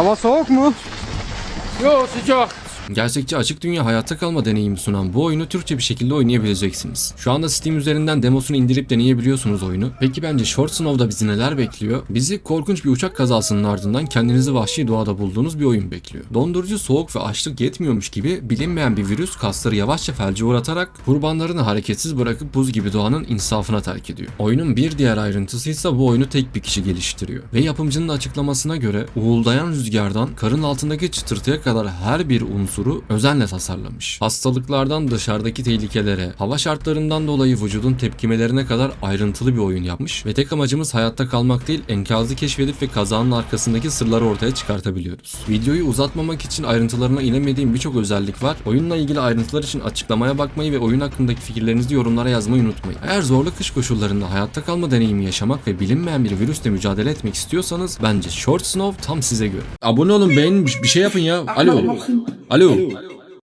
Hava soğuk mu? Yo sıcak. Gerçekçi açık dünya hayatta kalma deneyimi sunan bu oyunu Türkçe bir şekilde oynayabileceksiniz. Şu anda Steam üzerinden demosunu indirip deneyebiliyorsunuz oyunu. Peki bence Short Snow'da bizi neler bekliyor? Bizi korkunç bir uçak kazasının ardından kendinizi vahşi doğada bulduğunuz bir oyun bekliyor. Dondurucu soğuk ve açlık yetmiyormuş gibi bilinmeyen bir virüs kasları yavaşça felce uğratarak kurbanlarını hareketsiz bırakıp buz gibi doğanın insafına terk ediyor. Oyunun bir diğer ayrıntısı ise bu oyunu tek bir kişi geliştiriyor. Ve yapımcının açıklamasına göre uğuldayan rüzgardan karın altındaki çıtırtıya kadar her bir unsuru özenle tasarlamış. Hastalıklardan dışarıdaki tehlikelere, hava şartlarından dolayı vücudun tepkimelerine kadar ayrıntılı bir oyun yapmış ve tek amacımız hayatta kalmak değil enkazı keşfedip ve kazanın arkasındaki sırları ortaya çıkartabiliyoruz. Videoyu uzatmamak için ayrıntılarına inemediğim birçok özellik var. Oyunla ilgili ayrıntılar için açıklamaya bakmayı ve oyun hakkındaki fikirlerinizi yorumlara yazmayı unutmayın. Eğer zorlu kış koşullarında hayatta kalma deneyimi yaşamak ve bilinmeyen bir virüsle mücadele etmek istiyorsanız bence Short Snow tam size göre. Abone olun beğenin bir şey yapın ya. Alo. Alo. valeu. valeu.